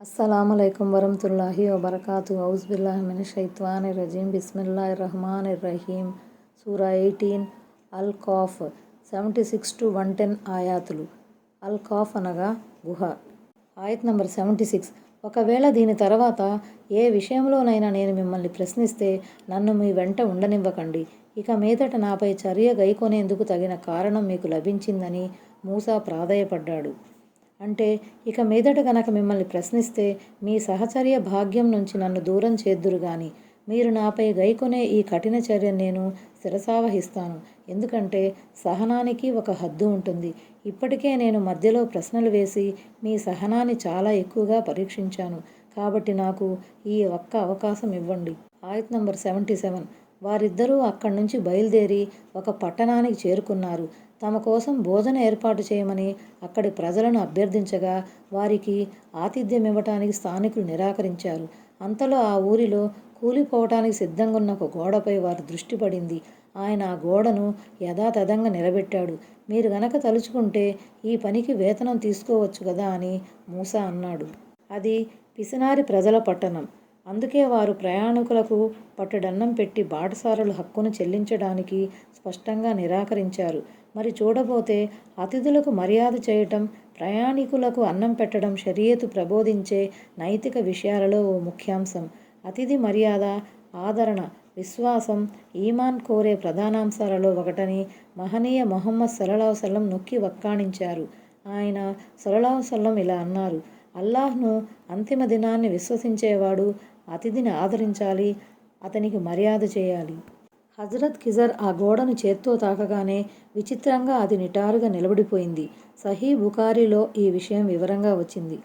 అస్సలాము అయికం వరహతుల్లాహి వబర్కాతు హౌస్ బిల్లాహమిన్ షైత్వాన్ రజీం బిస్మిల్లా రహమాన్ రహీం సూరా ఎయిటీన్. అల్ cough seventy six to one ten ఆయాతులు. అల్ కాఫ్ అనగా గుహ. ఆయత్ నంబర్ సెవెంటీ సిక్స్. ఒకవేళ దీని తర్వాత ఏ విషయంలోనైనా నేను మిమ్మల్ని ప్రశ్నిస్తే నన్ను మీ వెంట ఉండనివ్వకండి. ఇక మీదట నాపై చర్య గైకొనేందుకు తగిన కారణం మీకు లభించిందని మూసా ప్రాధేయపడ్డాడు. అంటే ఇక మీదట గనక మిమ్మల్ని ప్రశ్నిస్తే మీ సహచర్య భాగ్యం నుంచి నన్ను దూరం చేద్దురు గాని. మీరు నాపై గైకొనే ఈ కఠిన చర్య నేను శిరసావహిస్తాను. ఎందుకంటే సహనానికి ఒక హద్దు ఉంటుంది. ఇప్పటికే నేను మధ్యలో ప్రశ్నలు వేసి మీ సహనాన్ని చాలా ఎక్కువగా పరీక్షించాను. కాబట్టి నాకు ఈ ఒక్క అవకాశం ఇవ్వండి. ఆయత్ నంబర్ సెవెంటీ సెవెన్. వారిద్దరూ అక్కడి నుంచి బయలుదేరి ఒక పట్టణానికి చేరుకున్నారు. తమ కోసం భోజన ఏర్పాటు చేయమని అక్కడి ప్రజలను అభ్యర్థించగా వారికి ఆతిథ్యం ఇవ్వటానికి స్థానికులు నిరాకరించారు. అంతలో ఆ ఊరిలో కూలిపోవటానికి సిద్ధంగా ఉన్న ఒక గోడపై వారి దృష్టి పడింది. ఆయన ఆ గోడను యథాతథంగా నిలబెట్టాడు. మీరు గనక తలుచుకుంటే ఈ పనికి వేతనం తీసుకోవచ్చు కదా అని మూసా అన్నాడు. అది పిసినారి ప్రజల పట్టణం. అందుకే వారు ప్రయాణికులకు పట్టడన్నం పెట్టి బాటసారుల హక్కును చెల్లించడానికి స్పష్టంగా నిరాకరించారు. మరి చూడబోతే అతిథులకు మర్యాద చేయటం ప్రయాణికులకు అన్నం పెట్టడం షరియతు ప్రబోధించే నైతిక విషయాలలో ఓ ముఖ్యాంశం. అతిథి మర్యాద ఆదరణ విశ్వాసం ఈమాన్ కోరే ప్రధానాంశాలలో ఒకటని మహనీయ మొహమ్మద్ సలలాహు నొక్కి వక్కాణించారు. ఆయన సలలాహు ఇలా అన్నారు అల్లాహ్ను అంతిమ దినాన్ని విశ్వసించేవాడు అతిథిని ఆదరించాలి అతనికి మర్యాద చేయాలి. హజరత్ కిజర్ ఆ గోడను చేత్తో తాకగానే విచిత్రంగా అది నిటారుగా నిలబడిపోయింది. సహీ బుకారిలో ఈ విషయం వివరంగా వచ్చింది.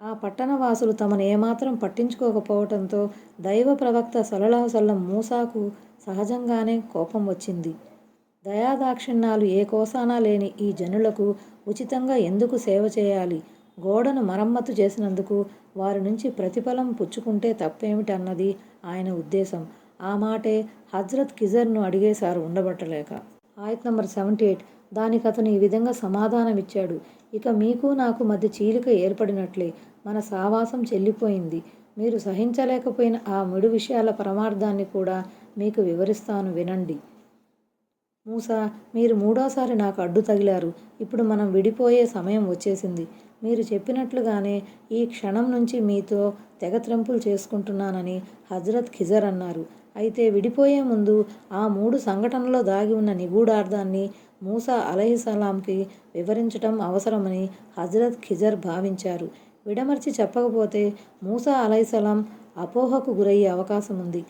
ఆ పట్టణవాసులు తమను ఏమాత్రం పట్టించుకోకపోవటంతో దైవ ప్రవక్త సలలాహసల్లం మూసాకు సహజంగానే కోపం వచ్చింది. దయాదాక్షిణ్యాలు ఏ కోసానా లేని ఈ జనులకు ఉచితంగా ఎందుకు సేవ చేయాలి? గోడను మరమ్మతు చేసినందుకు వారి నుంచి ప్రతిఫలం పుచ్చుకుంటే తప్పేమిటన్నది ఆయన ఉద్దేశం. ఆ మాటే హజ్రత్ కిజర్ను అడిగేశారు ఉండబట్టలేక. ఆయత్ నంబర్ సెవెంటీ ఎయిట్. దానికి అతను ఈ విధంగా సమాధానం ఇచ్చాడు ఇక మీకు నాకు మధ్య చీలిక ఏర్పడినట్లే. మన సావాసం చెల్లిపోయింది. మీరు సహించలేకపోయిన ఆ ముడి విషయాల పరమార్థాన్ని కూడా మీకు వివరిస్తాను వినండి. మూసా మీరు మూడోసారి నాకు అడ్డు తగిలారు. ఇప్పుడు మనం విడిపోయే సమయం వచ్చేసింది. మీరు చెప్పినట్లుగానే ఈ క్షణం నుంచి మీతో తెగత్రెంపులు చేసుకుంటున్నానని హజరత్ ఖిజర్ అన్నారు. అయితే విడిపోయే ముందు ఆ మూడు సంఘటనలో దాగి ఉన్న నిగూఢార్థాన్ని మూసా అలహిసలాంకి వివరించటం అవసరమని హజరత్ ఖిజర్ భావించారు. విడమర్చి చెప్పకపోతే మూసా అలైసలాం అపోహకు గురయ్యే అవకాశం ఉంది.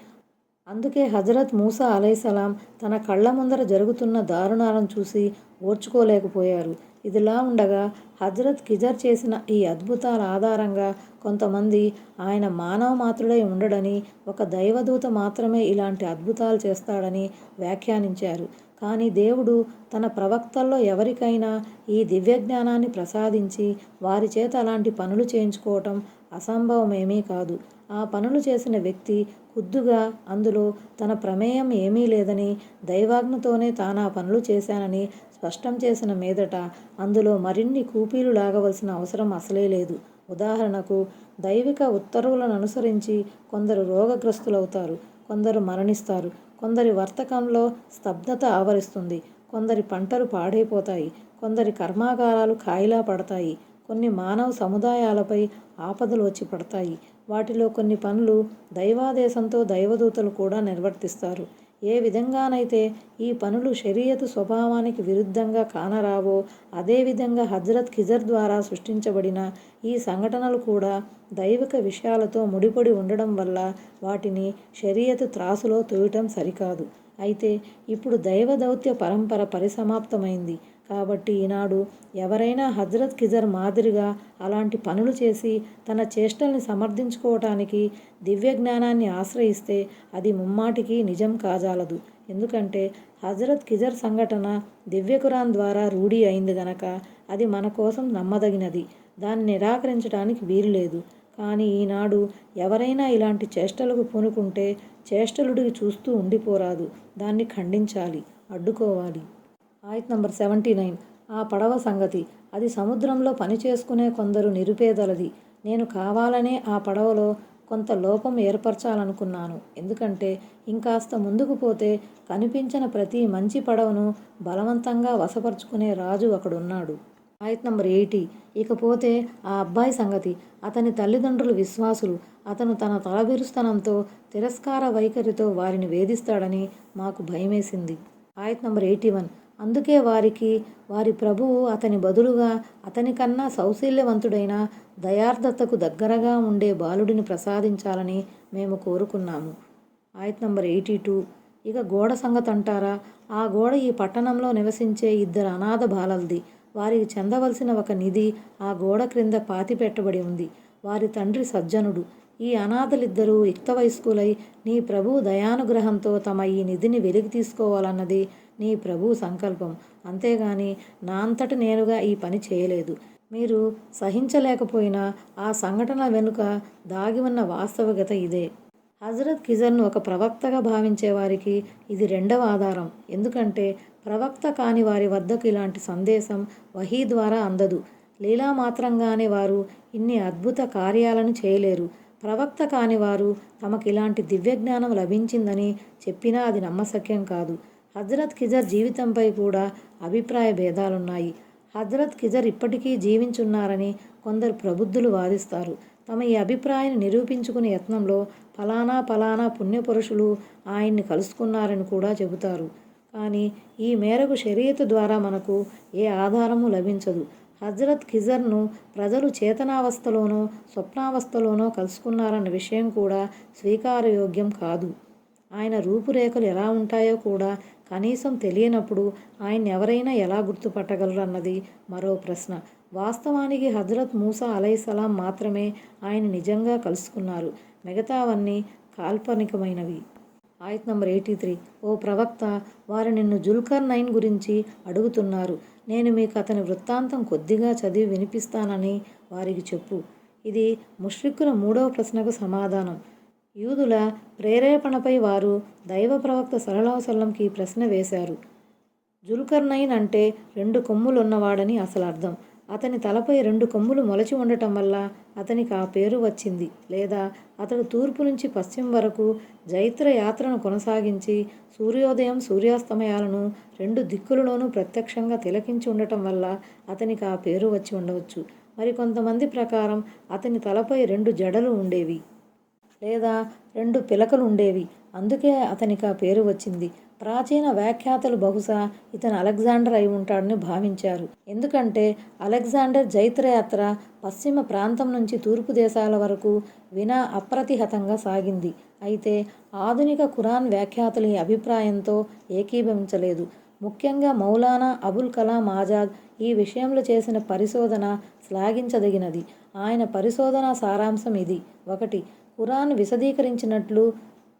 అందుకే హజరత్ మూసా అలైసలాం తన కళ్ళ ముందర జరుగుతున్న దారుణాలను చూసి ఓర్చుకోలేకపోయారు. ఇదిలా ఉండగా హజరత్ కిజర్ చేసిన ఈ అద్భుతాల ఆధారంగా కొంతమంది ఆయన మానవ మాత్రుడై ఉండడని ఒక దైవదూత మాత్రమే ఇలాంటి అద్భుతాలు చేస్తాడని వ్యాఖ్యానించారు. కానీ దేవుడు తన ప్రవక్తల్లో ఎవరికైనా ఈ దివ్యజ్ఞానాన్ని ప్రసాదించి వారి చేత అలాంటి పనులు చేయించుకోవటం అసంభవమేమీ కాదు. ఆ పనులు చేసిన వ్యక్తి ఖుద్దుగా అందులో తన ప్రమేయం ఏమీ లేదని దైవాజ్ఞతోనే తాను ఆ పనులు చేశానని స్పష్టం చేసిన మీదట అందులో మరిన్ని కూపీలు లాగవలసిన అవసరం అసలే లేదు. ఉదాహరణకు దైవిక ఉత్తర్వులను అనుసరించి కొందరు రోగగ్రస్తులవుతారు కొందరు మరణిస్తారు కొందరి వర్తకంలో స్తబ్దత ఆవరిస్తుంది కొందరి పంటలు పాడైపోతాయి కొందరి కర్మాగారాలు కాయిలా పడతాయి కొన్ని మానవ సముదాయాలపై ఆపదలు వచ్చి పడతాయి. వాటిలో కొన్ని పనులు దైవాదేశంతో దైవదూతలు కూడా నిర్వర్తిస్తారు. ఏ విధంగానైతే ఈ పనులు శరీయత్ స్వభావానికి విరుద్ధంగా కానరావో అదేవిధంగా హజరత్ ఖిజర్ ద్వారా సృష్టించబడిన ఈ సంఘటనలు కూడా దైవిక విషయాలతో ముడిపడి ఉండడం వల్ల వాటిని శరీయత్ త్రాసులో తోయటం సరికాదు. అయితే ఇప్పుడు దైవ దౌత్య పరంపర పరిసమాప్తమైంది. కాబట్టి ఈనాడు ఎవరైనా హజరత్ కిజర్ మాదిరిగా అలాంటి పనులు చేసి తన చేష్టల్ని సమర్థించుకోవటానికి దివ్య జ్ఞానాన్ని ఆశ్రయిస్తే అది ముమ్మాటికి నిజం కాజాలదు. ఎందుకంటే హజరత్ కిజర్ సంఘటన దివ్యకురాన్ ద్వారా రూఢీ అయింది గనక అది మన కోసం నమ్మదగినది. దాన్ని నిరాకరించడానికి వీలులేదు. కానీ ఈనాడు ఎవరైనా ఇలాంటి చేష్టలకు పూనుకుంటే చేష్టలుడికి చూస్తూ ఉండిపోరాదు. దాన్ని ఖండించాలి అడ్డుకోవాలి. ఆయత్ నంబర్ సెవెంటీ నైన్. ఆ పడవ సంగతి. అది సముద్రంలో పని చేసుకునే కొందరు నిరుపేదలది. నేను కావాలనే ఆ పడవలో కొంత లోపం ఏర్పరచాలనుకున్నాను. ఎందుకంటే ఇంకాస్త ముందుకు పోతే కనిపించిన ప్రతి మంచి పడవను బలవంతంగా వశపరుచుకునే రాజు అక్కడున్నాడు. ఆయత్ నంబర్ ఎయిటీ. ఇకపోతే ఆ అబ్బాయి సంగతి. అతని తల్లిదండ్రులు విశ్వాసులు. అతను తన తలబిరుస్తనంతో తిరస్కార వైఖరితో వారిని వేధిస్తాడని మాకు భయమేసింది. ఆయత్ నంబర్ ఎయిటీ వన్. అందుకే వారికి వారి ప్రభువు అతని బదులుగా అతనికన్నా సౌశీల్యవంతుడైన దయార్ధతకు దగ్గరగా ఉండే బాలుడిని ప్రసాదించాలని మేము కోరుకున్నాము. ఆయత్ నంబర్ ఎయిటీ టూ. ఇక గోడ సంగతి అంటారా ఆ గోడ ఈ పట్టణంలో నివసించే ఇద్దరు అనాథ బాలల్ది. వారికి చెందవలసిన ఒక నిధి ఆ గోడ క్రింద పాతి పెట్టబడి ఉంది. వారి తండ్రి సజ్జనుడు. ఈ అనాథలిద్దరూ యుక్త వయస్కులై నీ ప్రభు దయానుగ్రహంతో తమ ఈ నిధిని వెలికి తీసుకోవాలన్నది నీ ప్రభు సంకల్పం. అంతేగాని నా అంతట నేనుగా ఈ పని చేయలేదు. మీరు సహించలేకపోయినా ఆ సంఘటన వెనుక దాగి ఉన్న వాస్తవికత ఇదే. హజరత్ కిజర్ను ఒక ప్రవక్తగా భావించే వారికి ఇది రెండవ ఆధారం. ఎందుకంటే ప్రవక్త కాని వారి వద్దకు ఇలాంటి సందేశం వహీ ద్వారా అందదు. లీలా మాత్రంగానే వారు ఇన్ని అద్భుత కార్యాలను చేయలేరు. ప్రవక్త కాని వారు తమకు ఇలాంటి దివ్యజ్ఞానం లభించిందని చెప్పినా అది నమ్మశక్యం కాదు. హజరత్ కిజర్ జీవితంపై కూడా అభిప్రాయ భేదాలున్నాయి. హజరత్ కిజర్ ఇప్పటికీ జీవించున్నారని కొందరు ప్రబుద్ధులు వాదిస్తారు. తమ ఈ అభిప్రాయాన్ని నిరూపించుకునే యత్నంలో ఫలానా ఫలానా పుణ్యపురుషులు ఆయన్ని కలుసుకున్నారని కూడా చెబుతారు. కానీ ఈ మేరకు షరియతు ద్వారా మనకు ఏ ఆధారము లభించదు. హజరత్ ఖిజర్ను ప్రజలు చేతనావస్థలోనో స్వప్నావస్థలోనో కలుసుకున్నారన్న విషయం కూడా స్వీకారయోగ్యం కాదు. ఆయన రూపురేఖలు ఎలా ఉంటాయో కూడా కనీసం తెలియనప్పుడు ఆయన ఎవరైనా ఎలా గుర్తుపట్టగలరు అన్నది మరో ప్రశ్న. వాస్తవానికి హజరత్ మూసా అలైసలాం మాత్రమే ఆయన నిజంగా కలుసుకున్నారు. మిగతావన్నీ కాల్పనికమైనవి. ఆయత్ నంబర్ ఎయిటీ త్రీ. ఓ ప్రవక్త వారు నిన్ను జుల్కర్ నైన్ గురించి అడుగుతున్నారు. నేను మీకు అతని వృత్తాంతం కొద్దిగా చదివి వినిపిస్తానని వారికి చెప్పు. ఇది ముష్రిక్కుల మూడవ ప్రశ్నకు సమాధానం. యూదుల ప్రేరేపణపై వారు దైవ ప్రవక్త సరళవసల్లంకి ప్రశ్న వేశారు. జుల్కర్నైన్ అంటే రెండు కొమ్ములున్నవాడని అసలు అర్థం. అతని తలపై రెండు కొమ్ములు మొలచి ఉండటం వల్ల అతనికి ఆ పేరు వచ్చింది. లేదా అతడు తూర్పు నుంచి పశ్చిమ వరకు జైత్ర యాత్రను కొనసాగించి సూర్యోదయం సూర్యాస్తమయాలను రెండు దిక్కులలోనూ ప్రత్యక్షంగా తిలకించి ఉండటం వల్ల అతనికి ఆ పేరు వచ్చి ఉండవచ్చు. మరికొంతమంది ప్రకారం అతని తలపై రెండు జడలు ఉండేవి. లేదా రెండు పిలకలు ఉండేవి అందుకే అతనికి ఆ పేరు వచ్చింది. ప్రాచీన వ్యాఖ్యాతలు బహుశా ఇతను అలెగ్జాండర్ అయి ఉంటాడని భావించారు. ఎందుకంటే అలెగ్జాండర్ జైత్రయాత్ర పశ్చిమ ప్రాంతం నుంచి తూర్పు దేశాల వరకు వినా అప్రతిహతంగా సాగింది. అయితే ఆధునిక ఖురాన్ వ్యాఖ్యాతలు ఈ అభిప్రాయంతో ఏకీభవించలేదు. ముఖ్యంగా మౌలానా అబుల్ కలాం ఆజాద్ ఈ విషయంలో చేసిన పరిశోధన శ్లాఘించదగినది. ఆయన పరిశోధన సారాంశం ఇది. ఒకటి ఖురాన్ విశదీకరించినట్లు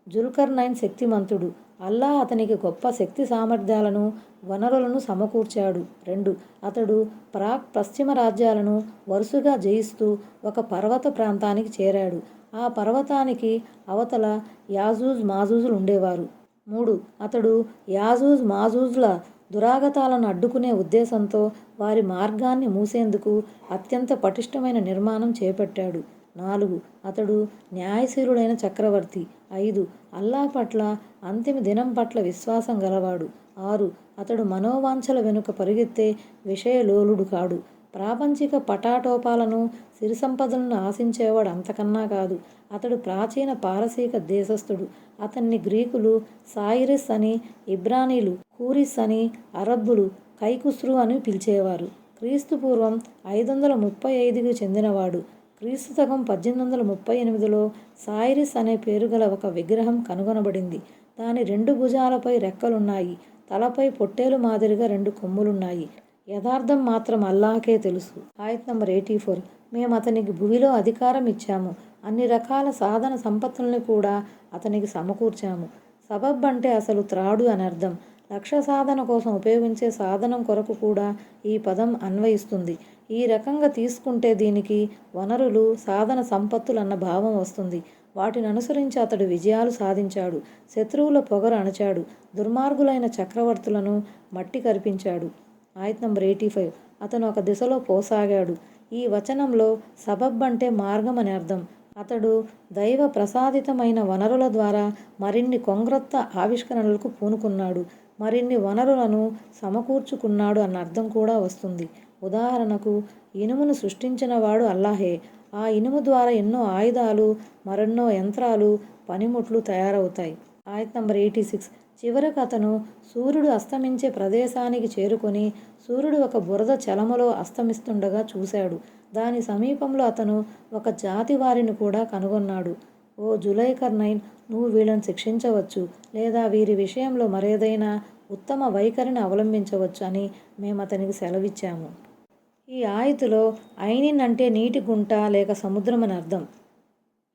జుల్కర్నైన్ శక్తిమంతుడు. అల్లా అతనికి గొప్ప శక్తి సామర్థ్యాలను వనరులను సమకూర్చాడు. రెండు అతడు ప్రాక్ పశ్చిమ రాజ్యాలను వరుసగా జయిస్తూ ఒక పర్వత ప్రాంతానికి చేరాడు. ఆ పర్వతానికి అవతల యాజూజ్ మాజూజులు ఉండేవారు. మూడు అతడు యాజూజ్ మాజూజ్ల దురాగతాలను అడ్డుకునే ఉద్దేశంతో వారి మార్గాన్ని మూసేందుకు అత్యంత పటిష్టమైన నిర్మాణం చేపట్టాడు. నాలుగు. అతడు న్యాయశీలుడైన చక్రవర్తి. ఐదు. అల్లా పట్ల అంతిమ దినం పట్ల విశ్వాసం గలవాడు. ఆరు. అతడు మనోవాంఛల వెనుక పరిగెత్తే విషయలోలుడు కాడు. ప్రాపంచిక పటాటోపాలను సిరి సంపదలను ఆశించేవాడు అంతకన్నా కాదు. అతడు ప్రాచీన పారసీక దేశస్థుడు. అతన్ని గ్రీకులు సాయిరిస్ అని ఇబ్రానీలు కూరిస్ అని అరబ్బులు కైకుస్రు అని పిలిచేవారు. క్రీస్తు పూర్వం ఐదు వందల ముప్పై ఐదుకు చెందినవాడు. క్రీస్తు శకం పద్దెనిమిది వందల ముప్పై ఎనిమిదిలో సాయిరిస్ అనే పేరు గల ఒక విగ్రహం కనుగొనబడింది. దాని రెండు భుజాలపై రెక్కలున్నాయి. తలపై పొట్టేలు మాదిరిగా రెండు కొమ్ములున్నాయి. యథార్థం మాత్రం అల్లాహకే తెలుసు. ఆయత్ నంబర్ ఎయిటీ ఫోర్. మేము అతనికి భూమిలో అధికారం ఇచ్చాము. అన్ని రకాల సాధన సంపత్తుల్ని కూడా అతనికి సమకూర్చాము. సబబ్ అంటే అసలు త్రాడు అని అర్థం. లక్ష్య సాధన కోసం ఉపయోగించే సాధనం కొరకు కూడా ఈ పదం అన్వయిస్తుంది. ఈ రకంగా తీసుకుంటే దీనికి వనరులు సాధన సంపత్తులు అన్న భావం వస్తుంది. వాటిని అనుసరించి అతడు విజయాలు సాధించాడు. శత్రువుల పొగరు అణచాడు. దుర్మార్గులైన చక్రవర్తులను మట్టి కరిపించాడు. ఆయత్ నంబర్ ఎయిటీ ఫైవ్. అతను ఒక దిశలో పోసాగాడు. ఈ వచనంలో సబబ్ అంటే మార్గం అని అర్థం. అతడు దైవ ప్రసాదితమైన వనరుల ద్వారా మరిన్ని కొంగ్రత్త ఆవిష్కరణలకు పూనుకున్నాడు. మరిన్ని వనరులను సమకూర్చుకున్నాడు అన్న అర్థం కూడా వస్తుంది. ఉదాహరణకు ఇనుమును సృష్టించిన వాడు అల్లాహే. ఆ ఇనుము ద్వారా ఎన్నో ఆయుధాలు మరెన్నో యంత్రాలు పనిముట్లు తయారవుతాయి. ఆయత్ నంబర్ ఎయిటీ సిక్స్. చివరకు అతను సూర్యుడు అస్తమించే ప్రదేశానికి చేరుకొని సూర్యుడు ఒక బురద చలమలో అస్తమిస్తుండగా చూశాడు. దాని సమీపంలో అతను ఒక జాతి వారిని కూడా కనుగొన్నాడు. ఓ జులైకర్ నైన్ నువ్వు వీళ్ళని శిక్షించవచ్చు లేదా వీరి విషయంలో మరేదైనా ఉత్తమ వైఖరిని అవలంబించవచ్చు అని మేము అతనికి సెలవిచ్చాము. ఈ ఆయుతిలో ఐనిన్ అంటే నీటి గుంట లేక సముద్రం అని అర్థం.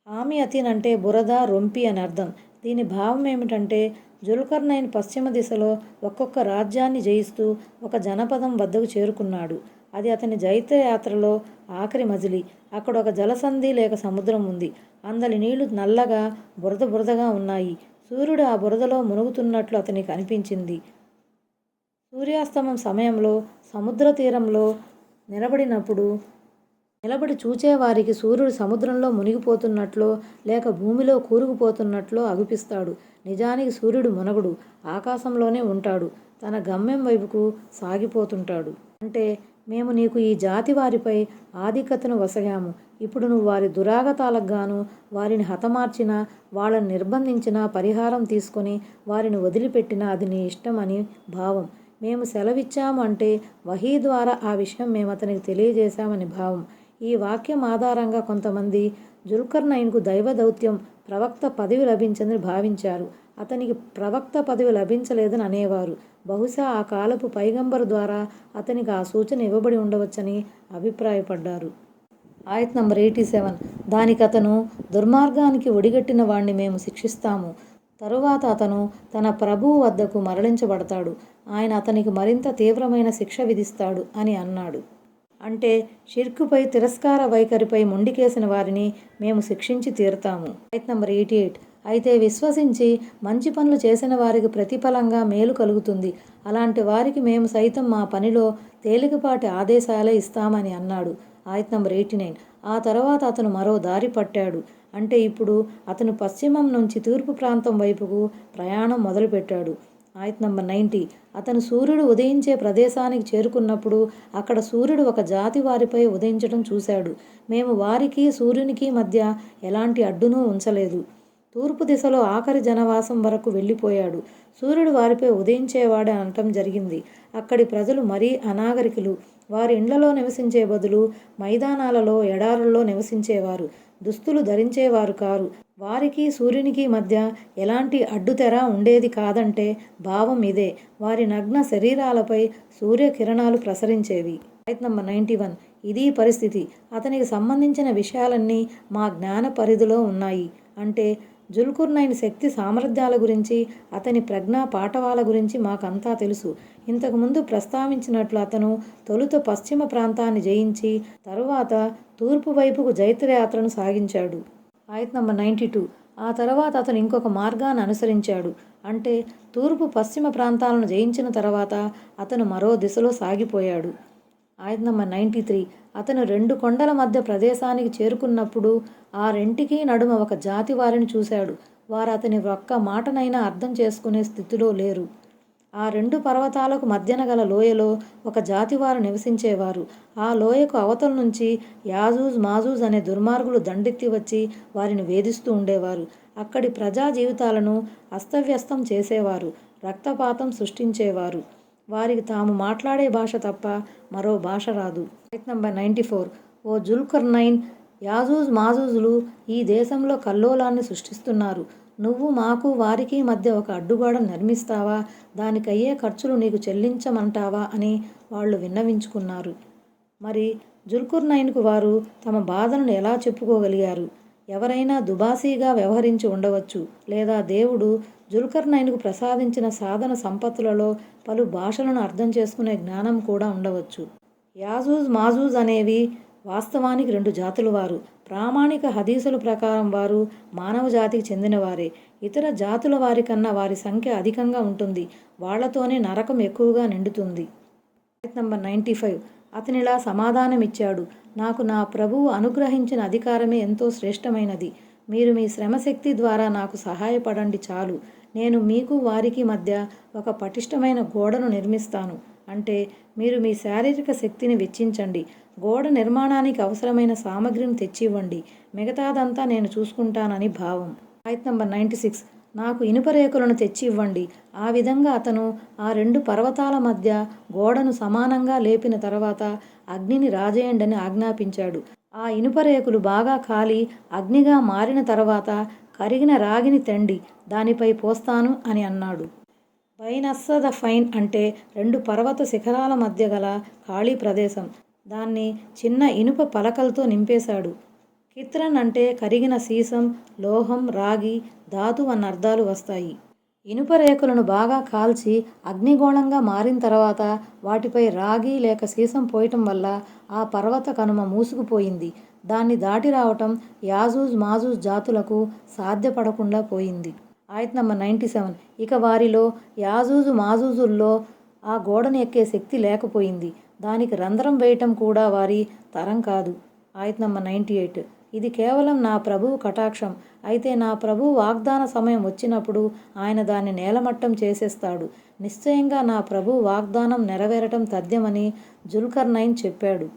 హామి అతిన్ అంటే బురద రొంపి అని అర్థం. దీని భావం ఏమిటంటే జుల్కర్నైన్ పశ్చిమ దిశలో ఒక్కొక్క రాజ్యాన్ని జయిస్తూ ఒక జనపదం వద్దకు చేరుకున్నాడు. అది అతని జైత్రయాత్రలో ఆఖరి మజిలి. అక్కడ ఒక జలసంధి లేక సముద్రం ఉంది. అందలి నీళ్ళు నల్లగా బురద బురదగా ఉన్నాయి. సూర్యుడు ఆ బురదలో మునుగుతున్నట్లు అతనికి అనిపించింది. సూర్యాస్తమం సమయంలో సముద్ర తీరంలో నిలబడినప్పుడు నిలబడి చూచేవారికి సూర్యుడు సముద్రంలో మునిగిపోతున్నట్లో లేక భూమిలో కూరుకుపోతున్నట్లో అగుపిస్తాడు. నిజానికి సూర్యుడు మునగుడు. ఆకాశంలోనే ఉంటాడు. తన గమ్యం వైపుకు సాగిపోతుంటాడు. అంటే మేము నీకు ఈ జాతి వారిపై ఆధిక్యతను వసగాము. ఇప్పుడు నువ్వు వారి దురాగతాలకు గాను వారిని హతమార్చినా వాళ్ళని నిర్బంధించిన పరిహారం తీసుకొని వారిని వదిలిపెట్టినా అది నీ ఇష్టం అని భావం. మేము సెలవిచ్చాము అంటే వహీ ద్వారా ఆ విషయం మేము అతనికి తెలియజేశామని భావం. ఈ వాక్యం ఆధారంగా కొంతమంది జుల్కర్నైన్కు దైవ దౌత్యం ప్రవక్త పదవి లభించిందని భావించారు. అతనికి ప్రవక్త పదవి లభించలేదని అనేవారు. బహుశా ఆ కాలపు పైగంబర్ ద్వారా అతనికి ఆ సూచన ఇవ్వబడి ఉండవచ్చని అభిప్రాయపడ్డారు. ఆయత్ నంబర్ ఎయిటీ సెవెన్. దానికి అతను దుర్మార్గానికి ఒడిగట్టిన వాణ్ణి మేము శిక్షిస్తాము. తరువాత అతను తన ప్రభువు వద్దకు మరలించబడతాడు. ఆయన అతనికి మరింత తీవ్రమైన శిక్ష విధిస్తాడు అని అన్నాడు. అంటే షిర్కుపై తిరస్కార వైఖరిపై మొండికేసిన వారిని మేము శిక్షించి తీరుతాము. Right number eighty eight. అయితే విశ్వసించి మంచి పనులు చేసిన వారికి ప్రతిఫలంగా మేలు కలుగుతుంది. అలాంటి వారికి మేము సైతం మా పనిలో తేలికపాటి ఆదేశాలే ఇస్తామని అన్నాడు. ఆయత్ నంబర్ ఎయిటీ నైన్. ఆ తర్వాత అతను మరో దారి పట్టాడు. అంటే ఇప్పుడు అతను పశ్చిమం నుంచి తూర్పు ప్రాంతం వైపుకు ప్రయాణం మొదలుపెట్టాడు. ఆయత్ నంబర్ నైంటీ. అతను సూర్యుడు ఉదయించే ప్రదేశానికి చేరుకున్నప్పుడు అక్కడ సూర్యుడు ఒక జాతి వారిపై ఉదయించడం చూశాడు. మేము వారికి సూర్యునికి మధ్య ఎలాంటి అడ్డును ఉంచలేదు. తూర్పు దిశలో ఆఖరి జనవాసం వరకు వెళ్ళిపోయాడు. సూర్యుడు వారిపై ఉదయించేవాడే అనటం జరిగింది. అక్కడి ప్రజలు మరీ అనాగరికులు. వారి ఇండ్లలో నివసించే బదులు మైదానాలలో ఎడారుల్లో నివసించేవారు. దుస్తులు ధరించేవారు కారు. వారికి సూర్యునికి మధ్య ఎలాంటి అడ్డుతెర ఉండేది కాదంటే భావం ఇదే. వారి నగ్న శరీరాలపై సూర్యకిరణాలు ప్రసరించేవి. రైట్ నంబర్ నైంటీ వన్ ఇది పరిస్థితి. అతనికి సంబంధించిన విషయాలన్నీ మా జ్ఞాన పరిధిలో ఉన్నాయి. అంటే జుల్కుర్నైన్ శక్తి సామర్థ్యాల గురించి అతని ప్రజ్ఞా పాఠవాల గురించి మాకంతా తెలుసు. ఇంతకుముందు ప్రస్తావించినట్లు అతను తొలుత పశ్చిమ ప్రాంతాన్ని జయించి తరువాత తూర్పు వైపుకు జైత్రయాత్రను సాగించాడు. ఆయత్ నంబర్ నైంటీ టూ. ఆ తర్వాత అతను ఇంకొక మార్గాన్ని అనుసరించాడు. అంటే తూర్పు పశ్చిమ ప్రాంతాలను జయించిన తర్వాత అతను మరో దిశలో సాగిపోయాడు. ఆయన నంబర్ నైంటీ త్రీ. అతను రెండు కొండల మధ్య ప్రదేశానికి చేరుకున్నప్పుడు ఆ రెంటికి నడుమ ఒక జాతి వారిని చూశాడు. వారు అతని ఒక్క మాటనైనా అర్థం చేసుకునే స్థితిలో లేరు. ఆ రెండు పర్వతాలకు మధ్యన గల లోయలో ఒక జాతి వారు నివసించేవారు. ఆ లోయకు అవతల నుంచి యాజూజ్ మాజూజ్ అనే దుర్మార్గులు దండెత్తి వచ్చి వారిని వేధిస్తూ ఉండేవారు. అక్కడి ప్రజా జీవితాలను అస్తవ్యస్తం చేసేవారు. రక్తపాతం సృష్టించేవారు. వారికి తాము మాట్లాడే భాష తప్ప మరో భాష రాదు. ఫైట్ నంబర్ నైంటీ ఫోర్ ఓ జుల్కర్ నైన్ యాజూజ్ మాజూజులు ఈ దేశంలో కల్లోలాన్ని సృష్టిస్తున్నారు. నువ్వు మాకు వారికి మధ్య ఒక అడ్డుగోడ నిర్మిస్తావా? దానికయ్యే ఖర్చులు నీకు చెల్లించమంటావా? అని వాళ్ళు విన్నవించుకున్నారు. మరి జుల్కుర్ నైన్కు వారు తమ బాధలను ఎలా చెప్పుకోగలిగారు? ఎవరైనా దుబాసీగా వ్యవహరించి ఉండవచ్చు లేదా దేవుడు జుల్కర్ నైన్కు ప్రసాదించిన సాధన సంపత్తులలో పలు భాషలను అర్థం చేసుకునే జ్ఞానం కూడా ఉండవచ్చు. యాజూజ్ మాజూజ్ అనేవి వాస్తవానికి రెండు జాతుల వారు. ప్రామాణిక హదీసుల ప్రకారం వారు మానవ జాతికి చెందినవారే. ఇతర జాతుల వారి కన్నా వారి సంఖ్య అధికంగా ఉంటుంది. వాళ్ళతోనే నరకం ఎక్కువగా నిండుతుంది. Number ninety five. అతనిలా సమాధానమిచ్చాడు. నాకు నా ప్రభువు అనుగ్రహించిన అధికారమే ఎంతో శ్రేష్టమైనది. మీరు మీ శ్రమశక్తి ద్వారా నాకు సహాయపడండి చాలు. నేను మీకు వారికి మధ్య ఒక పటిష్టమైన గోడను నిర్మిస్తాను. అంటే మీరు మీ శారీరక శక్తిని వెచ్చించండి. గోడ నిర్మాణానికి అవసరమైన సామగ్రిని తెచ్చివ్వండి. మిగతాదంతా నేను చూసుకుంటానని భావం. ఆయత్ నంబర్ నైంటీ సిక్స్. నాకు ఇనుప రేకులను తెచ్చివ్వండి. ఆ విధంగా అతను ఆ రెండు పర్వతాల మధ్య గోడను సమానంగా లేపిన తర్వాత అగ్నిని రాజేయండని ఆజ్ఞాపించాడు. ఆ ఇనుప రేకులు బాగా కాలి అగ్నిగా మారిన తర్వాత కరిగిన రాగిని తెండి దానిపై పోస్తాను అని అన్నాడు. బైనస్సద ఫైన్ అంటే రెండు పర్వత శిఖరాల మధ్య గల ఖాళీ ప్రదేశం. దాన్ని చిన్న ఇనుప పలకలతో నింపేశాడు. కిత్రన్ అంటే కరిగిన సీసం లోహం రాగి ధాతు అన్న అర్థాలు వస్తాయి. ఇనుప రేకులను బాగా కాల్చి అగ్నిగోళంగా మారిన తర్వాత వాటిపై రాగి లేక సీసం పోయటం వల్ల ఆ పర్వత కనుమ మూసుకుపోయింది. దాన్ని దాటి రావటం యాజూజ్ మాజూజ్ జాతులకు సాధ్యపడకుండా పోయింది. ఆయత్ నంబర్ నైంటీ సెవెన్. ఇక వారిలో యాజూజు మాజూజుల్లో ఆ గోడను ఎక్కే శక్తి లేకపోయింది. దానికి రంధ్రం వేయటం కూడా వారి తరం కాదు. ఆయత్ నంబర్ నైంటీ ఎయిట్. ఇది కేవలం నా ప్రభువు కటాక్షం. అయితే నా ప్రభు వాగ్దాన సమయం వచ్చినప్పుడు ఆయన దాన్ని నేలమట్టం చేసేస్తాడు. నిశ్చయంగా నా ప్రభు వాగ్దానం నెరవేరటం తథ్యమని జుల్కర్ నైన్ చెప్పాడు.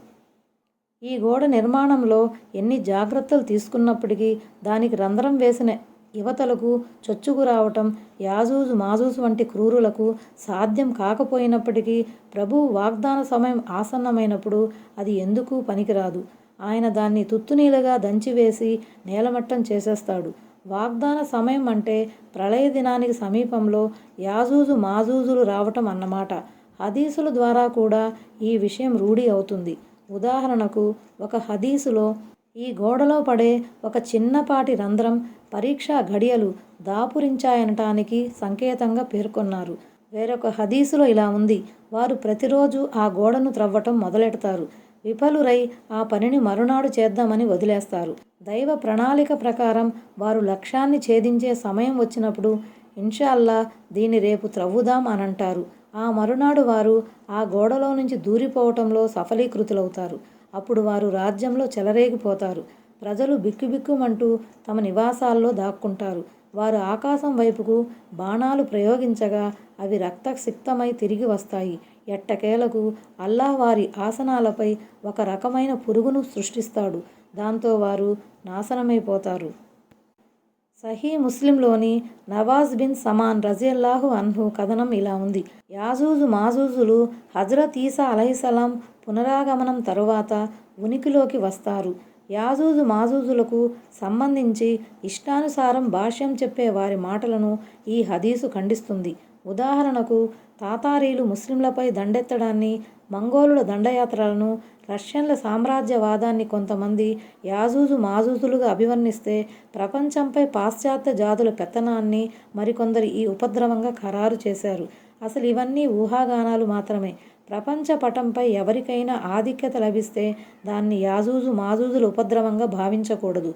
ఈ గోడ నిర్మాణంలో ఎన్ని జాగ్రత్తలు తీసుకున్నప్పటికీ దానికి రంధ్రం వేసిన యువతలకు చొచ్చుకు రావటం యాజూజు మాజూజు వంటి క్రూరులకు సాధ్యం కాకపోయినప్పటికీ ప్రభు వాగ్దాన సమయం ఆసన్నమైనప్పుడు అది ఎందుకు పనికిరాదు? ఆయన దాన్ని తుత్తునీలగా దంచివేసి నేలమట్టం చేసేస్తాడు. వాగ్దాన సమయం అంటే ప్రళయ దినానికి సమీపంలో యాజూజు మాజూజులు రావటం అన్నమాట. హదీసుల ద్వారా కూడా ఈ విషయం రూఢి అవుతుంది. ఉదాహరణకు ఒక హదీసులో ఈ గోడలో పడే ఒక చిన్నపాటి రంధ్రం పరీక్షా ఘడియలు దాపురించాయనటానికి సంకేతంగా పేర్కొన్నారు. వేరొక హదీసులో ఇలా ఉంది. వారు ప్రతిరోజు ఆ గోడను త్రవ్వటం మొదలెడతారు. విఫలురై ఆ పనిని మరునాడు చేద్దామని వదిలేస్తారు. దైవ ప్రణాళిక ప్రకారం వారు లక్ష్యాన్ని ఛేదించే సమయం వచ్చినప్పుడు ఇన్షాల్లా దీన్ని రేపు త్రవ్వుదాం అని అంటారు ఆ మరునాడు వారు ఆ గోడలో నుంచి దూరిపోవటంలో సఫలీకృతులవుతారు. అప్పుడు వారు రాజ్యంలో చెలరేగిపోతారు. ప్రజలు బిక్కుబిక్కుమంటూ తమ నివాసాల్లో దాక్కుంటారు. వారు ఆకాశం వైపుకు బాణాలు ప్రయోగించగా అవి రక్తసిక్తమై తిరిగి వస్తాయి. ఎట్టకేలకు అల్లాహ్ వారి ఆసనాలపై ఒక రకమైన పురుగును సృష్టిస్తాడు. దాంతో వారు నాశనమైపోతారు. సహీ ముస్లింలోని నవాజ్ బిన్ సమాన్ రజియల్లాహు అన్హు కథనం ఇలా ఉంది. యాజూజు మాజూజులు హజరత్ ఈసా అలహిసలాం పునరాగమనం తరువాత ఉనికిలోకి వస్తారు. యాజూజు మాజూజులకు సంబంధించి ఇష్టానుసారం భాష్యం చెప్పే వారి మాటలను ఈ హదీసు ఖండిస్తుంది. ఉదాహరణకు తాతారీలు ముస్లింలపై దండెత్తడాన్ని మంగోలుల దండయాత్రలను రష్యన్ల సామ్రాజ్యవాదాన్ని కొంతమంది యాజూజు మాజూజులుగా అభివర్ణిస్తే ప్రపంచంపై పాశ్చాత్య జాతుల పెత్తనాన్ని మరికొందరు ఈ ఉపద్రవంగా ఖరారు చేశారు. అసలు ఇవన్నీ ఊహాగానాలు మాత్రమే. ప్రపంచ పటంపై ఎవరికైనా ఆధిక్యత లభిస్తే దాన్ని యాజూజు మాజూజుల ఉపద్రవంగా భావించకూడదు.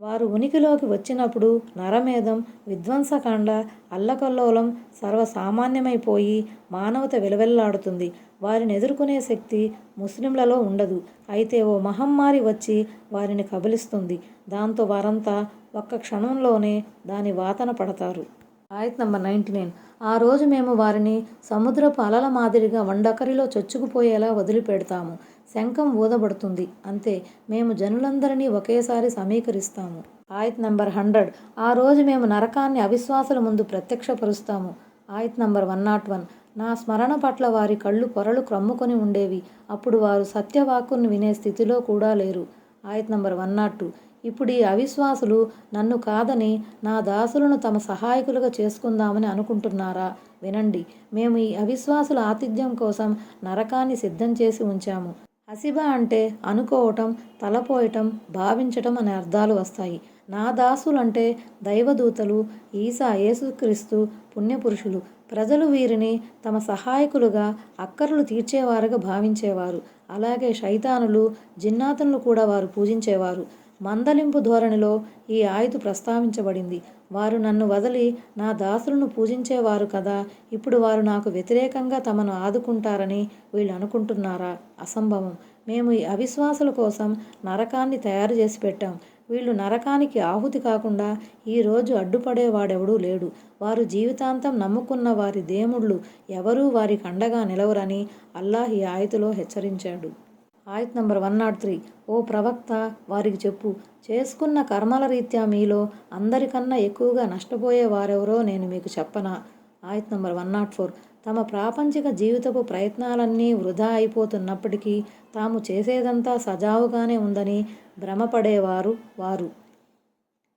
వారు ఉనికిలోకి వచ్చినప్పుడు నరమేధం విధ్వంసకాండ అల్లకల్లోలం సర్వసామాన్యమైపోయి మానవత వెలవెల్లాడుతుంది. వారిని ఎదుర్కొనే శక్తి ముస్లింలలో ఉండదు. అయితే ఓ మహమ్మారి వచ్చి వారిని కబలిస్తుంది. దాంతో వారంతా ఒక్క క్షణంలోనే దాని వాతన పడతారు. ఆయత్ నంబర్ నైంటీ నైన్ ఆ రోజు మేము వారిని సముద్రపు అలల మాదిరిగా వండకరిలో చొచ్చుకుపోయేలా వదిలిపెడతాము. శంఖం ఊదబడుతుంది. అంతే మేము జనులందరినీ ఒకేసారి సమీకరిస్తాము. ఆయత్ నంబర్ హండ్రెడ్. ఆ రోజు మేము నరకాన్ని అవిశ్వాసుల ముందు ప్రత్యక్షపరుస్తాము. ఆయత్ నంబర్ వన్ నాట్ వన్. నా స్మరణ పట్ల వారి కళ్ళు పొరలు క్రమ్ముకొని ఉండేవి. అప్పుడు వారు సత్యవాక్కును వినే స్థితిలో కూడా లేరు. ఆయత్ నంబర్ వన్ నాట్ టూ. ఇప్పుడు ఈ అవిశ్వాసులు నన్ను కాదని నా దాసులను తమ సహాయకులుగా చేసుకుందామని అనుకుంటున్నారా? వినండి మేము ఈ అవిశ్వాసుల ఆతిథ్యం కోసం నరకాన్ని సిద్ధం చేసి ఉంచాము. హసిబ అంటే అనుకోవటం తలపోయటం భావించటం అనే అర్థాలు వస్తాయి. నా దాసులంటే దైవదూతలు ఈసా యేసుక్రీస్తు పుణ్యపురుషులు. ప్రజలు వీరిని తమ సహాయకులుగా అక్కర్లు తీర్చేవారుగా భావించేవారు. అలాగే శైతానులు జిన్నాతనులు కూడా వారు పూజించేవారు. మందలింపు ధోరణిలో ఈ ఆయుధు ప్రస్తావించబడింది. వారు నన్ను వదిలి నా దాసులను పూజించేవారు కదా ఇప్పుడు వారు నాకు వ్యతిరేకంగా తమను ఆదుకుంటారని వీళ్ళు అనుకుంటున్నారా? అసంభవం. మేము ఈ అవిశ్వాసుల కోసం నరకాన్ని తయారు చేసి పెట్టాం. వీళ్ళు నరకానికి ఆహుతి కాకుండా ఈరోజు అడ్డుపడేవాడెవడూ లేడు. వారు జీవితాంతం నమ్ముకున్న వారి దేవుళ్ళు ఎవరూ వారికి అండగా నిలవరని అల్లాహ్ ఈ ఆయతులో హెచ్చరించాడు. ఆయత్ నంబర్ వన్ నాట్ త్రీ. ఓ ప్రవక్త వారికి చెప్పు. చేసుకున్న కర్మల రీత్యా మీలో అందరికన్నా ఎక్కువగా నష్టపోయే వారెవరో నేను మీకు చెప్పనా? ఆయత్ నంబర్ వన్ నాట్ ఫోర్. తమ ప్రాపంచిక జీవితపు ప్రయత్నాలన్నీ వృధా అయిపోతున్నప్పటికీ తాము చేసేదంతా సజావుగానే ఉందని భ్రమపడేవారు వారు.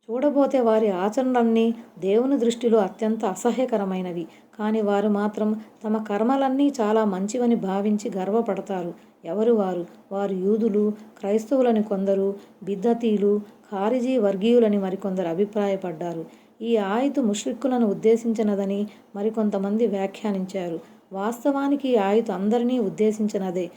చూడబోతే వారి ఆచరణలన్నీ దేవుని దృష్టిలో అత్యంత అసహ్యకరమైనవి. కానీ వారు మాత్రం తమ కర్మలన్నీ చాలా మంచివని భావించి గర్వపడతారు. ఎవరు వారు? వారు యూదులు క్రైస్తవులని కొందరు బిద్దతీలు ఖారిజీ వర్గీయులని మరికొందరు అభిప్రాయపడ్డారు. ఈ ఆయుతు ముష్రిక్కులను ఉద్దేశించినదని మరికొంతమంది వ్యాఖ్యానించారు. వాస్తవానికి ఈ ఆయుతు అందరినీ ఉద్దేశించినదే.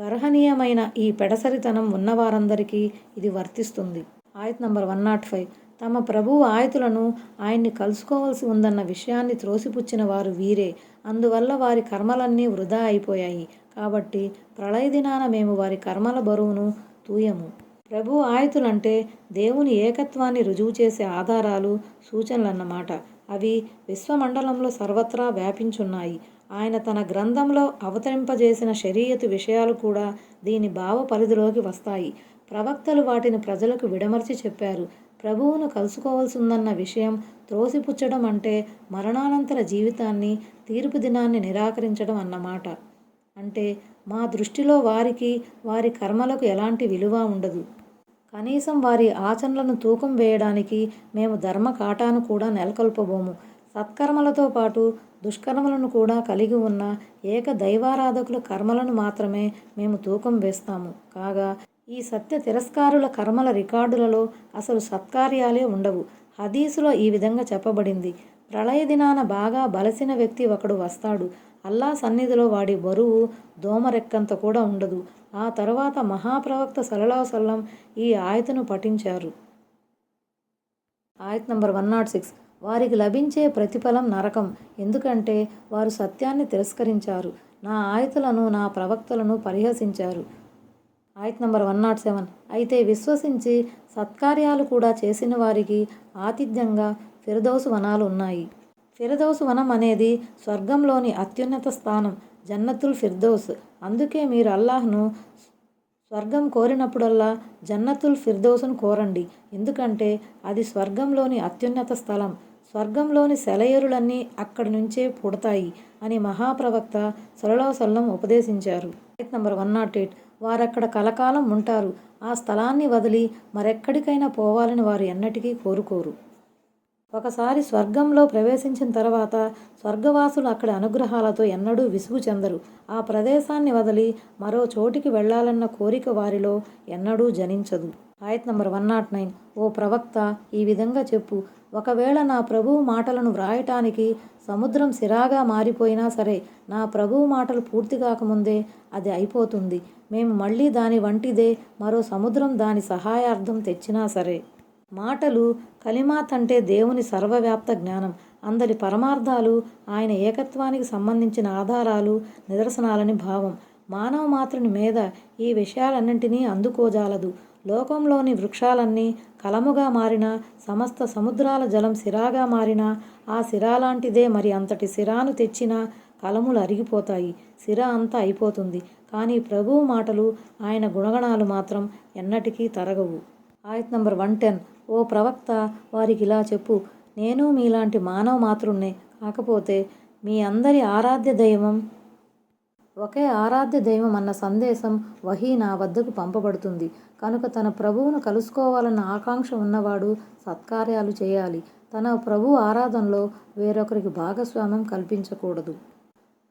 గర్హనీయమైన ఈ పెడసరితనం ఉన్నవారందరికీ ఇది వర్తిస్తుంది. ఆయత్ నంబర్ వన్ నాట్ ఫైవ్. తమ ప్రభువు ఆయతులను ఆయన్ని కలుసుకోవాల్సి ఉందన్న విషయాన్ని త్రోసిపుచ్చిన వారు వీరే. అందువల్ల వారి కర్మలన్నీ వృధా అయిపోయాయి. కాబట్టి ప్రళయ దినాన మేము వారి కర్మల బరువును తూయము. ప్రభు ఆయతులంటే దేవుని ఏకత్వాన్ని రుజువు చేసే ఆధారాలు సూచనలన్నమాట. అవి విశ్వమండలంలో సర్వత్రా వ్యాపించున్నాయి. ఆయన తన గ్రంథంలో అవతరింపజేసిన శరీయతు విషయాలు కూడా దీని భావ పరిధిలోకి వస్తాయి. ప్రవక్తలు వాటిని ప్రజలకు విడమర్చి చెప్పారు. ప్రభువును కలుసుకోవాల్సిందన్న విషయం త్రోసిపుచ్చడం అంటే మరణానంతర జీవితాన్ని తీర్పు దినాన్ని నిరాకరించడం అన్నమాట. అంటే మా దృష్టిలో వారికి వారి కర్మలకు ఎలాంటి విలువ ఉండదు. కనీసం వారి ఆచరణలను తూకం వేయడానికి మేము ధర్మ కాటాను కూడా నెలకొల్పబోము. సత్కర్మలతో పాటు దుష్కర్మలను కూడా కలిగి ఉన్న ఏక దైవారాధకుల కర్మలను మాత్రమే మేము తూకం వేస్తాము. కాగా ఈ సత్య తిరస్కారుల కర్మల రికార్డులలో అసలు సత్కార్యాలే ఉండవు. హదీసులో ఈ విధంగా చెప్పబడింది. ప్రళయ దినాన బాగా బలసిన వ్యక్తి ఒకడు వస్తాడు. అల్లా సన్నిధిలో వాడి బరువు దోమరెక్కంత కూడా ఉండదు. ఆ తర్వాత మహాప్రవక్త సలలా సల్లం ఈ ఆయతను పఠించారు. ఆయత్ నంబర్ వన్ నాట్ సిక్స్. వారికి లభించే ప్రతిఫలం నరకం. ఎందుకంటే వారు సత్యాన్ని తిరస్కరించారు. నా ఆయతలను నా ప్రవక్తలను పరిహసించారు. ఆయత్ నంబర్ వన్ నాట్ సెవెన్ అయితే విశ్వసించి సత్కార్యాలు కూడా చేసిన వారికి ఆతిథ్యంగా ఫిరదౌసు వనాలు ఉన్నాయి. ఫిరదౌసు వనం అనేది స్వర్గంలోని అత్యున్నత స్థానం జన్నతుల్ ఫిర్దౌస్. అందుకే మీరు అల్లాహ్ను స్వర్గం కోరినప్పుడల్లా జన్నతుల్ ఫిర్దౌస్ను కోరండి. ఎందుకంటే అది స్వర్గంలోని అత్యున్నత స్థలం స్వర్గంలోని సెలయేరులన్నీ అక్కడి నుంచే పుడతాయి అని మహాప్రవక్త సలలా సల్లం ఉపదేశించారు. నంబర్ వన్ నాట్ ఎయిట్ వారక్కడ కలకాలం ఉంటారు. ఆ స్థలాన్ని వదిలి మరెక్కడికైనా పోవాలని వారు ఎన్నటికీ కోరుకోరు. ఒకసారి స్వర్గంలో ప్రవేశించిన తర్వాత స్వర్గవాసులు అక్కడి అనుగ్రహాలతో ఎన్నడూ విసుగు చెందరు. ఆ ప్రదేశాన్ని వదిలి మరో చోటికి వెళ్ళాలన్న కోరిక వారిలో ఎన్నడూ జనించదు. ఆయత్ నంబర్ వన్ నాట్ నైన్. ఓ ప్రవక్త ఈ విధంగా చెప్పు. ఒకవేళ నా ప్రభువు మాటలను వ్రాయటానికి సముద్రం సిరాగా మారిపోయినా సరే నా ప్రభువు మాటలు పూర్తి కాకముందే అది అయిపోతుంది. మేము మళ్ళీ దాని వంటిదే మరో సముద్రం దాని సహాయార్థం తెచ్చినా సరే. మాటలు కలిమాత్ అంటే దేవుని సర్వవ్యాప్త జ్ఞానం. అందరి పరమార్థాలు ఆయన ఏకత్వానికి సంబంధించిన ఆధారాలు నిదర్శనాలని భావం. మానవ మాతృని మీద ఈ విషయాలన్నింటినీ అందుకోజాలదు. లోకంలోని వృక్షాలన్నీ కలముగా మారిన సమస్త సముద్రాల జలం సిరాగా మారిన ఆ సిరాలాంటిదే మరి అంతటి సిరాను తెచ్చిన కలములు అరిగిపోతాయి సిర అంతా అయిపోతుంది. కానీ ప్రభువు మాటలు ఆయన గుణగణాలు మాత్రం ఎన్నటికీ తరగవు. ఆయత్ నంబర్ వన్ టెన్. ఓ ప్రవక్త వారికి ఇలా చెప్పు నేను మీలాంటి మానవ మాతృన్నే కాకపోతే మీ అందరి ఆరాధ్య దైవం ఒకే ఆరాధ్య దైవం అన్న సందేశం వహీ నా వద్దకు పంపబడుతుంది. కనుక తన ప్రభువును కలుసుకోవాలన్న ఆకాంక్ష ఉన్నవాడు సత్కార్యాలు చేయాలి. తన ప్రభు ఆరాధనలో వేరొకరికి భాగస్వామ్యం కల్పించకూడదు.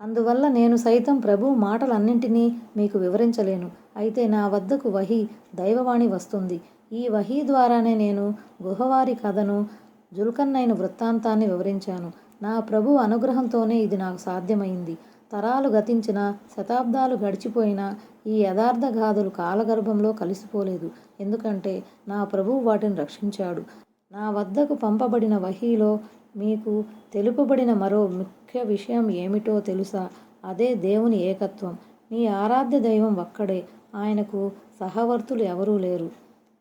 అందువల్ల నేను సైతం ప్రభు మాటలన్నింటినీ మీకు వివరించలేను. అయితే నా వద్దకు వహీ దైవవాణి వస్తుంది. ఈ వహీ ద్వారానే నేను గుహవారి కథను జుల్కన్నైన వృత్తాంతాన్ని వివరించాను. నా ప్రభు అనుగ్రహంతోనే ఇది నాకు సాధ్యమైంది. తరాలు గతించిన శతాబ్దాలు గడిచిపోయినా ఈ యథార్థ గాథలు కాలగర్భంలో కలిసిపోలేదు. ఎందుకంటే నా ప్రభువు వాటిని రక్షించాడు. నా వద్దకు పంపబడిన వహీలో మీకు తెలుపబడిన మరో ముఖ్య విషయం ఏమిటో తెలుసా? అదే దేవుని ఏకత్వం. మీ ఆరాధ్య దైవం ఒక్కడే. ఆయనకు సహవర్తులు ఎవరూ లేరు.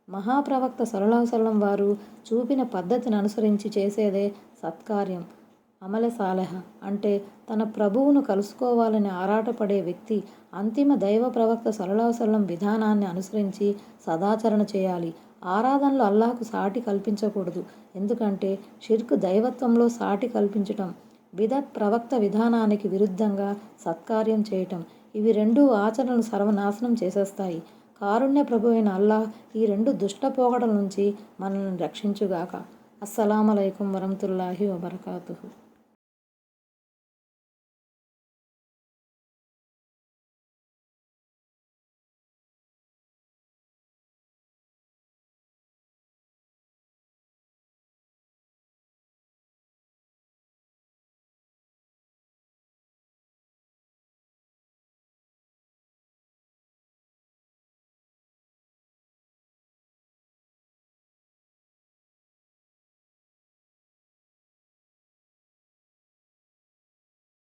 మహాప్రవక్త సరళాసలం వారు చూపిన పద్ధతిని అనుసరించి చేసేదే సత్కార్యం. అమల సాలెహ అంటే తన ప్రభువును కలుసుకోవాలని ఆరాటపడే వ్యక్తి అంతిమ దైవ ప్రవక్త సరళాసలం విధానాన్ని అనుసరించి సదాచరణ చేయాలి. ఆరాధనలో అల్లాహకు సాటి కల్పించకూడదు. ఎందుకంటే షిర్క్ దైవత్వంలో సాటి కల్పించటం బిదత్ ప్రవక్త విధానానికి విరుద్ధంగా సత్కార్యం చేయటం ఇవి రెండు ఆచరణలు సర్వనాశనం చేసేస్తాయి. కారుణ్య ప్రభు అయిన అల్లాహ్ ఈ రెండు దుష్ట పోగడల నుంచి మనల్ని రక్షించుగాక. అస్సలామలైకుం వరహతుల్లాహి వబర్కాతుహు.